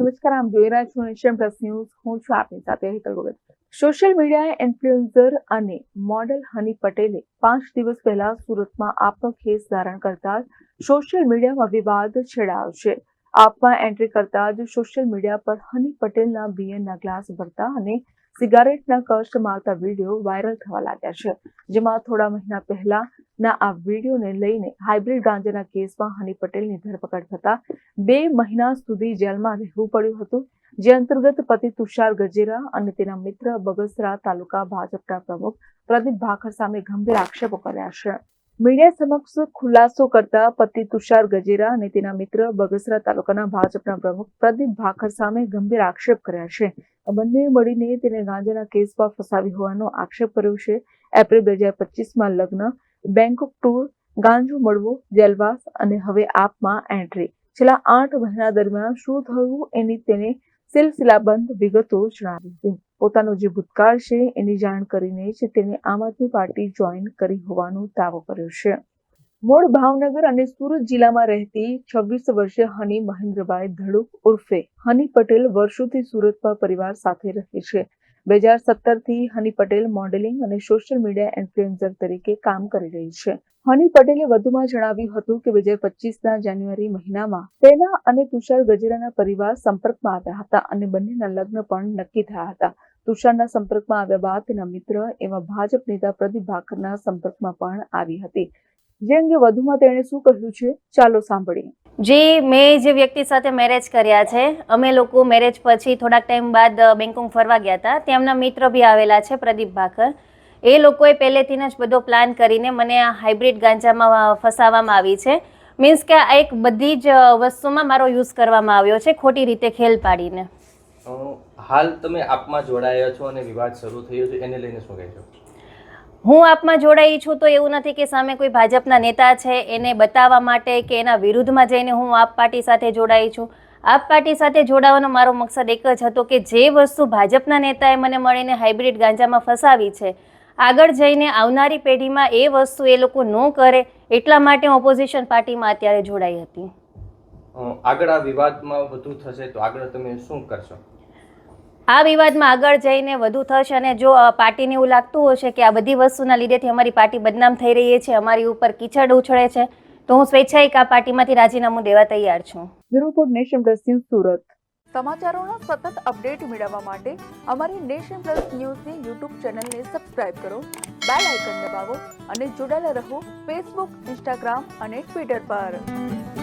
નમસ્કાર, આમ જોઈ રહ્યા છો નેશન પ્લસ ન્યૂઝ. હું છું આપની સાથે Hetal Gogal. Social media influencer અને મોડેલ હની પટેલે પાંચ દિવસ પહેલા સુરતમાં આપનો કેસ ધારણ કરતા સોશિયલ મીડિયામાં વિવાદ છેડાયો છે. આપમાં એન્ટ્રી કરતા જ સોશિયલ મીડિયા પર હની પટેલના બિયરના ગ્લાસ ભરતા અને સિગારેટના કષ્ટ મારતા વીડિયો વાયરલ થવા લાગ્યા છે, જેમાં થોડા મહિના પહેલાના આ વિડીયોને લઈને હાઇબ્રિડ ગાંજાના કેસમાં હની પટેલની ધરપકડ થતા બે મહિના સુધી જેલમાં રહેવું પડ્યું હતું, જે અંતર્ગત પતિ તુષાર ગજેરા અને તેના મિત્ર બગસરા તાલુકા ભાજપના પ્રમુખ પ્રદીપ ભાખર સામે ગંભીર આક્ષેપો કર્યા છે. મીડિયા સમક્ષ ખુલાસો કરતા પતિ તુષાર ગજેરા અને તેના મિત્ર બગસરા તાલુકાના ભાજપના પ્રમુખ પ્રદીપ ભાખર સામે ગંભીર આક્ષેપ કર્યા છે. બંને મળીને તેને ગાંજાના કેસમાં ફસાવી હોવાનો આક્ષેપ કર્યો છે. એપ્રિલ બે હજાર પચીસમાં લગ્ન, બેંકોક ટૂર, ગાંજો મળવો, જેલવાસ અને હવે આપમાં એન્ટ્રી. છેલ્લા આઠ મહિના દરમિયાન શું થયું એની તેને સિલસિલાબંધ વિગતો જણાવી. હતી પોતાનો જે ભૂતકાળ છે એની જાણ કરીને જ તેને આમ આદમી પાર્ટી જોઈન કરી હોવાનો દાવો કર્યો છે. મૂળ ભાવનગર અને સુરત જિલ્લામાં રહેતી છવ્વીસ વર્ષીય હની મહેન્દ્રભાઈ ધડુક ઉર્ફે હની પટેલ વર્ષોથી સુરતમાં પરિવાર સાથે રહે છે. બે હજાર સત્તરથી હની પટેલ મોડેલિંગ અને સોશિયલ મીડિયા ઇન્ફ્લુએન્સર તરીકે કામ કરી રહી છે. હની પટેલે વધુમાં જણાવ્યું હતું કે બે હજાર પચીસના જાન્યુઆરી મહિનામાં તેના અને તુષાર ગજેરાના પરિવાર સંપર્કમાં આવ્યા હતા અને બંનેના લગ્ન પણ નક્કી થયા હતા. તુષારના સંપર્કમાં આવ્યા બાદ તેના મિત્ર એવા ભાજપ નેતા પ્રદીપ ભાકરના સંપર્કમાં પણ આવી હતી. જે અંગે વધુમાં તેણે શું કહ્યું છે ચાલો સાંભળીએ. જે મેં જે વ્યક્તિ સાથે મેરેજ કર્યા છે અમે લોકો મેરેજ પછી થોડાક ટાઈમ બાદ બેંગકોંગ ફરવા ગયા હતા. તેમના મિત્ર બી આવેલા છે પ્રદીપ ભાકર એ લોકોએ પહેલેથી જ બધો પ્લાન કરીને મને આ હાઇબ્રિડ ગાંજામાં ફસાવવામાં આવી છે. મીન્સ કે આ એક બધી જ વસ્તુમાં મારો યુઝ કરવામાં આવ્યો છે ખોટી રીતે ખેલ પાડીને. હાલ તમે આપમાં જોડાયા છો અને વિવાદ શરૂ થયો છે એને લઈને શું કહેશો હું આપમાં જોડાઈ છું તો એવું નથી કે સામે કોઈ ભાજપના નેતા છે એને બતાવવા માટે કે એના વિરુદ્ધમાં જઈને હું આપ પાર્ટી સાથે જોડાઈ છું. આપ પાર્ટી સાથે જોડાવાનો મારો મકસદ એક જ હતો કે જે વસ્તુ ભાજપના નેતાએ મને મળીને હાઇબ્રિડ ગાંજામાં ફસાવી છે આગળ જઈને આવનારી પેઢીમાં એ વસ્તુ એ લોકો ન કરે એટલા માટે ઓપોઝિશન પાર્ટીમાં અત્યારે જોડાઈ હતી. આગળ આ વિવાદમાં વધુ થશે તો આગળ તમે શું કરશો? આ વિવાદમાં આગળ જઈને વધુ થશે અને જો પાર્ટીને એવું લાગતું હશે કે આ બધી વસ્તુના લીધેથી અમારી પાર્ટી બદનામ થઈ રહી છે અમારી ઉપર કીચડ ઉછળે છે તો હું સ્વેચ્છાએ આ પાર્ટીમાંથી રાજીનામું દેવા તૈયાર છું. Report Nation Plus News Surat. સમાચારોનો સતત અપડેટ મેળવવા માટે અમારી નેશન પ્લસ ન્યૂઝની યુટ્યુબ ચેનલને સબસ્ક્રાઇબ કરો બેલ આઇકન દબાવો અને જોડાયેલા રહો ફેસબુક ઇન્સ્ટાગ્રામ અને ટ્વિટર પર.